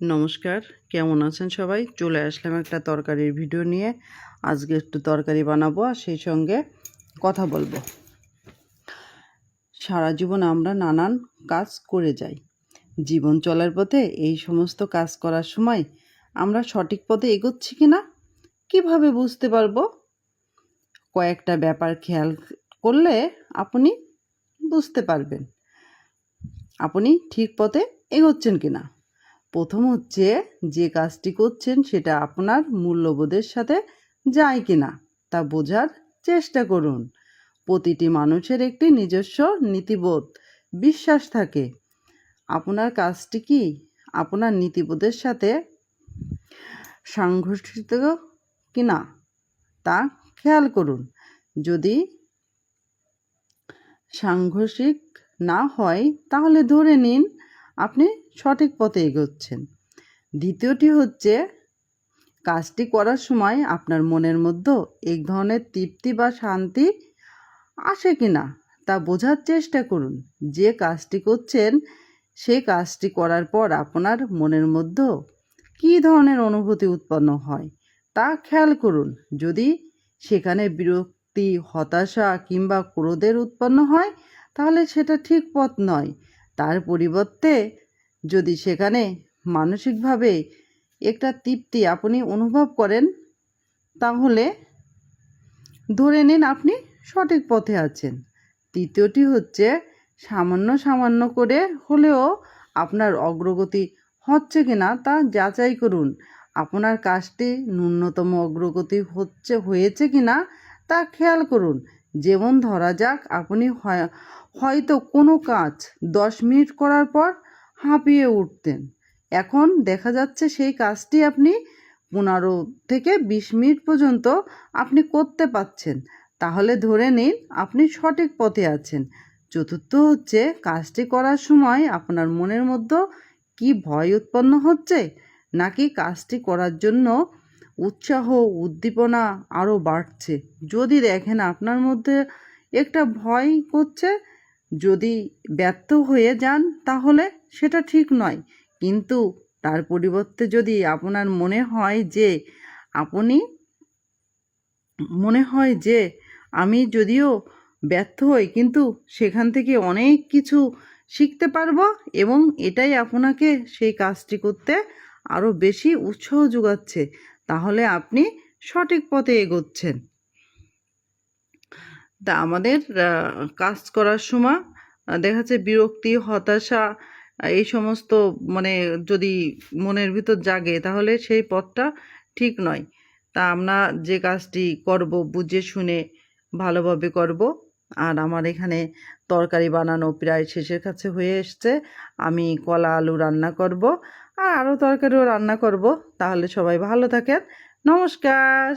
নমস্কার, কেমন আছেন সবাই? চলে আসলাম একটা তরকারির ভিডিও নিয়ে। আজকে একটু তরকারি বানাবো আর সেই সঙ্গে কথা বলব। সারা জীবন আমরা নানান কাজ করে যাই। জীবন চলার পথে এই সমস্ত কাজ করার সময় আমরা সঠিক পথে এগোচ্ছি কি না, কীভাবে বুঝতে পারব? কয়েকটা ব্যাপার খেয়াল করলে আপনি বুঝতে পারবেন। আপনি ঠিক পথে এগোচ্ছেন কি না? প্রথম হচ্ছে যে কাজটি করছেন সেটা আপনার মূল্যবোধের সাথে যায় কি না তা বোঝার চেষ্টা করুন। প্রতিটি মানুষের একটি নিজস্ব নীতিবোধ, বিশ্বাস থাকে। আপনার কাজটি কি? আপনার নীতিবোধের সাথে সাংঘর্ষিত কি না তা খেয়াল করুন। যদি সাংঘর্ষিক না হয় তাহলে ধরে নিন আপনি সঠিক পথে এগোচ্ছেন। দ্বিতীয়টি হচ্ছে, কাজটি করার সময় আপনার মনের মধ্যে এক ধরনের তৃপ্তি বা শান্তি আসে কি না তা বোঝার চেষ্টা করুন। যে কাজটি করছেন, সে কাজটি করার পর আপনার মনের মধ্যে কী ধরনের অনুভূতি উৎপন্ন হয় তা খেয়াল করুন। যদি সেখানে বিরক্তি, হতাশা কিংবা ক্রোধের উৎপন্ন হয়, তাহলে সেটা ঠিক পথ নয়। তার পরিবর্তে যদি সেখানে মানসিকভাবে একটা তৃপ্তি আপনি অনুভব করেন, তাহলে ধরে নিন আপনি সঠিক পথে আছেন। তৃতীয়টি হচ্ছে সামান্য সামান্য করে হলেও আপনার অগ্রগতি হচ্ছে কি না তা যাচাই করুন। আপনার কাজটি ন্যূনতম অগ্রগতি হচ্ছে, হয়েছে কি না তা খেয়াল করুন। যেমন ধরা যাক, আপনি হয়- হয়তো কোনো কাজ দশ মিনিট করার পর হাঁপিয়ে উঠতেন। এখন দেখা যাচ্ছে সেই কাজটি আপনি পনেরো থেকে বিশ মিনিট পর্যন্ত আপনি করতে পাচ্ছেন তাহলে ধরে নিন, আপনি সঠিক পথে আছেন। চতুর্থ হচ্ছে, কাজটি করার সময় আপনার মনের মধ্যে কি ভয় উৎপন্ন হচ্ছে? নাকি কাজটি করার জন্য উৎসাহ, উদ্দীপনা আরও বাড়ছে। যদি দেখেন আপনার মধ্যে একটা ভয় করছে, যদি ব্যর্থ হয়ে যান, তাহলে সেটা ঠিক নয়। কিন্তু তার পরিবর্তে যদি আপনার মনে হয় যে, আপনি মনে হয় যে, আমি যদিও ব্যর্থ হই, কিন্তু সেখান থেকে অনেক কিছু শিখতে পারব এবং এটাই আপনাকে সেই কাজটি করতে আরও বেশি উৎসাহ যোগাচ্ছে তাহলে আপনি সঠিক পথে এগোচ্ছেন। তা আমাদের কাজ করার সময় দেখা যাচ্ছে বিরক্তি, হতাশা এই সমস্ত মানে যদি মনের ভিতর জাগে, তাহলে সেই পথটা ঠিক নয়। তা আমরা যে কাজটি করব, বুঝে শুনে ভালোভাবে করব। আর আমার এখানে তরকারি বানানো প্রায় শেষের কাছে হয়ে এসছে। আমি কলা আলু রান্না করব। আর আরও তরকারিও রান্না করব তাহলে সবাই ভালো থাকেন। নমস্কার।